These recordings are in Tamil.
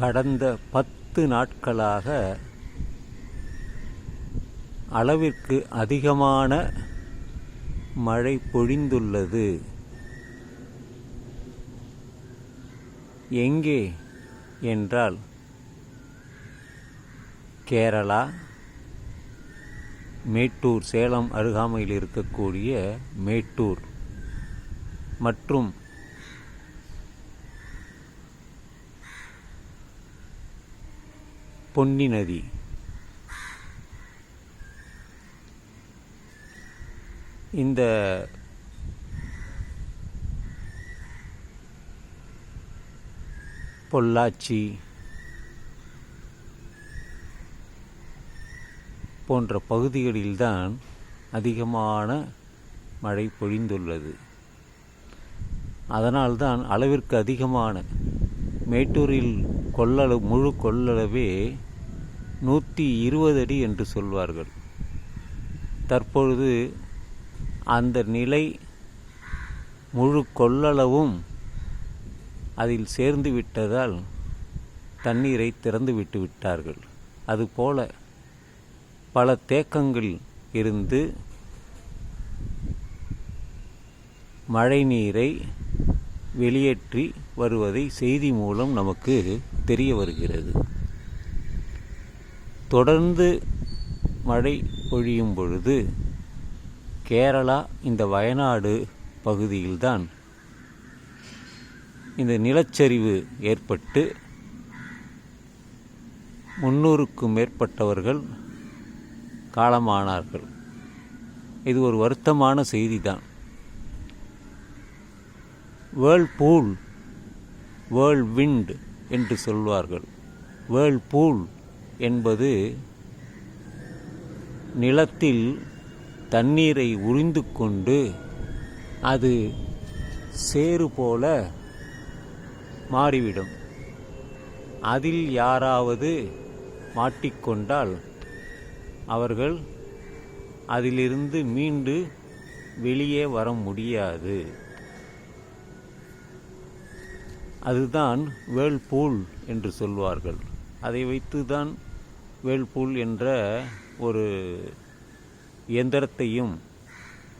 கடந்த பத்து நாட்களாக அளவிற்கு அதிகமான மழை பொழிந்துள்ளது. எங்கே என்றால் கேரளா மேட்டூர் சேலம் அருகாமையில் இருக்கக்கூடிய மேட்டூர் மற்றும் பொன்னி நதி. இந்த பொள்ளாச்சி போன்ற பகுதிகளில்தான் அதிகமான மழை பொழிந்துள்ளது. அதனால்தான் அளவிற்கு அதிகமான மேட்டூரில் கொள்ளளவு முழு கொள்ளளவே நூற்றி இருபது அடி என்று சொல்வார்கள். தற்பொழுது அந்த நிலை முழு கொள்ளளவும் அதில் சேர்ந்து விட்டதால் தண்ணீரை திறந்து விட்டு விட்டார்கள். அதுபோல பல தேக்கங்கள் இருந்து மழை நீரை வெளியேற்றி வருவதை செய்தி மூலம் நமக்கு தெரிய வருகிறது. தொடர்ந்து மழை பொழியும் பொழுது கேரளா இந்த வயநாடு பகுதியில்தான் இந்த நிலச்சரிவு ஏற்பட்டு முன்னூறுக்கும் மேற்பட்டவர்கள் காலமானார்கள். இது ஒரு வருத்தமான செய்தி தான் வேர்ல்பூல் வேர்ல்விண்ட் என்று சொல்வார்கள். வேர்ல்பூல் என்பது நிலத்தில் தண்ணீரை உறிந்து கொண்டு அது சேறு போல மாறிவிடும். அதில் யாராவது மாட்டிக்கொண்டால் அவர்கள் அதிலிருந்து மீண்டு வெளியே வர முடியாது. அதுதான் வேல்பூல் என்று சொல்வார்கள். அதை வைத்து தான் வேல்பூல் என்ற ஒரு இயந்திரத்தையும்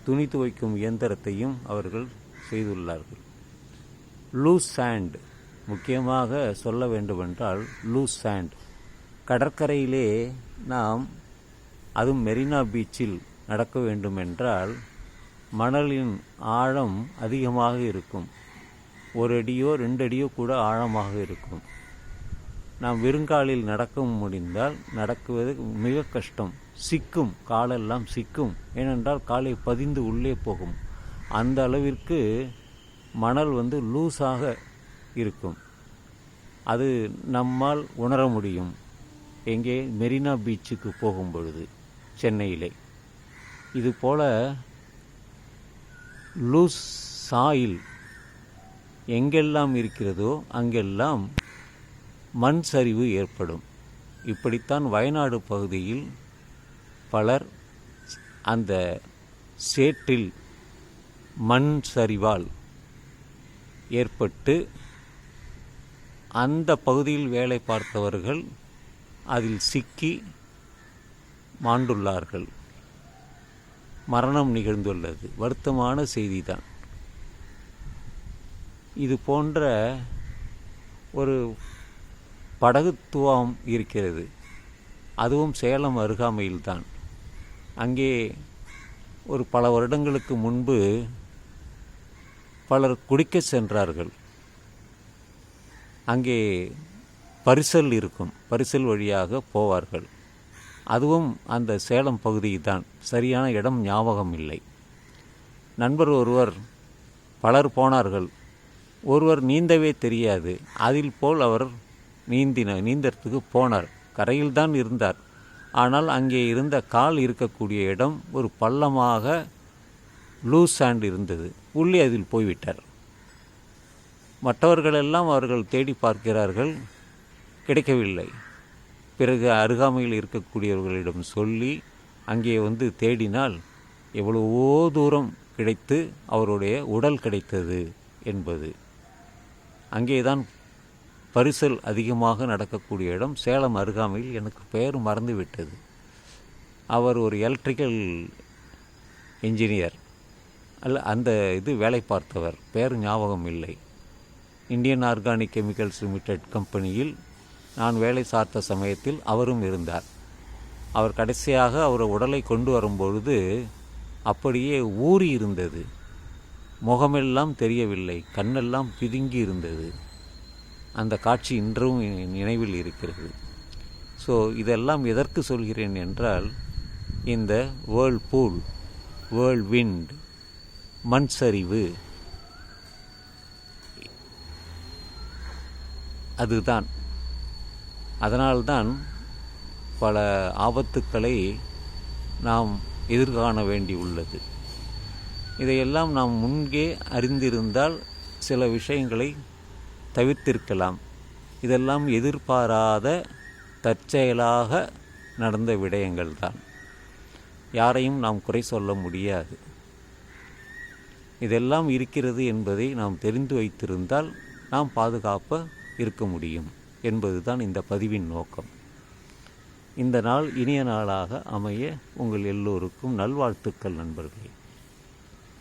துணி துவைக்கும் இயந்திரத்தையும் அவர்கள் செய்துள்ளார்கள். லூஸ் சாண்ட் முக்கியமாக சொல்ல வேண்டுமென்றால் லூஸ் சாண்ட். கடற்கரையிலே நாம் அதுவும் மெரினா பீச்சில் நடக்க வேண்டுமென்றால் மணலின் ஆழம் அதிகமாக இருக்கும். ஒரு அடியோ ரெண்டு அடியோ கூட ஆழமாக இருக்கும். நாம் வெறுங்காலில் நடக்க முடிந்தால் நடக்குவது மிக கஷ்டம். சிக்கும் காலெல்லாம் சிக்கும். ஏனென்றால் காலை பதிந்து உள்ளே போகும். அந்த அளவிற்கு மணல் வந்து லூஸாக இருக்கும். அது நம்மால் உணர முடியும். எங்கே? மெரினா பீச்சுக்கு போகும் பொழுது சென்னையிலே. இது போல் லூஸ் சாயில் எங்கெல்லாம் இருக்கிறதோ அங்கெல்லாம் மண் சரிவு ஏற்படும். இப்படித்தான் வயநாடு பகுதியில் பலர் அந்த சேற்றில் மண் சரிவால் ஏற்பட்டு அந்த பகுதியில் வேலை பார்த்தவர்கள் அதில் சிக்கி மாண்டுள்ளார்கள். மரணம் நிகழ்ந்துள்ளது. வருத்தமான செய்திதான். இது போன்ற ஒரு படகுத்துவம் இருக்கிறது. அதுவும் சேலம் அருகாமையில்தான். அங்கே ஒரு பல வருடங்களுக்கு முன்பு பலர் குடிக்க சென்றார்கள். அங்கே பரிசல் இருக்கும். பரிசல் வழியாக போவார்கள். அதுவும் அந்த சேலம் பகுதி தான் சரியான இடம் ஞாபகம் இல்லை நண்பர் ஒருவர் பலர் போனார்கள். ஒருவர் நீந்தவே தெரியாது. அதில் போல் அவர் நீந்தின நீந்தறதுக்கு போனார். கரையில்தான் இருந்தார். ஆனால் அங்கே இருந்த கால் இருக்கக்கூடிய இடம் ஒரு பள்ளமாக லூஸ் சாண்ட் இருந்தது. உள்ளே அதில் போய்விட்டார். மற்றவர்களெல்லாம் அவர்கள் தேடி பார்க்கிறார்கள். கிடைக்கவில்லை. பிறகு அருகாமையில் இருக்கக்கூடியவர்களிடம் சொல்லி அங்கே வந்து தேடினால் எவ்வளவோ தூரம் கிடைத்து அவருடைய உடல் கிடைத்தது என்பது. அங்கேதான் பரிசல் அதிகமாக நடக்கக்கூடிய இடம். சேலம் அருகாமையில் எனக்கு பெயர் மறந்துவிட்டது. அவர் ஒரு எலக்ட்ரிக்கல் இன்ஜினியர் அல்ல அந்த இது வேலை பார்த்தவர். பெயர் ஞாபகம் இல்லை. இந்தியன் ஆர்கானிக் கெமிக்கல்ஸ் லிமிடெட் கம்பெனியில் நான் வேலை சார்த்த சமயத்தில் அவரும் இருந்தார். அவர் கடைசியாக அவர் உடலை கொண்டு வரும்பொழுது அப்படியே ஊறி இருந்தது முகமெல்லாம் தெரியவில்லை கண்ணெல்லாம் பிதுங்கி இருந்தது. அந்த காட்சி இன்றும் நினைவில் இருக்கிறது. ஸோ இதெல்லாம் எதற்கு சொல்கிறேன் என்றால் இந்த வேர்ல் பூல் வேர்ல் விண்ட் மண் சரிவு அதுதான். அதனால்தான் பல ஆபத்துக்களை நாம் எதிர்காண வேண்டி உள்ளது இதையெல்லாம் நாம் முன்கே அறிந்திருந்தால் சில விஷயங்களை தவிர்த்திருக்கலாம். இதெல்லாம் எதிர்பாராத தற்செயலாக நடந்த விடயங்கள் தான் யாரையும் நாம் குறை சொல்ல முடியாது. இதெல்லாம் இருக்கிறது என்பதை நாம் தெரிந்து வைத்திருந்தால் நாம் பாதுகாப்பாக இருக்க முடியும் என்பதுதான் இந்த பதிவின் நோக்கம். இந்த நாள் இனிய நாளாக அமைய உங்கள் எல்லோருக்கும் நல்வாழ்த்துக்கள் நண்பர்களே.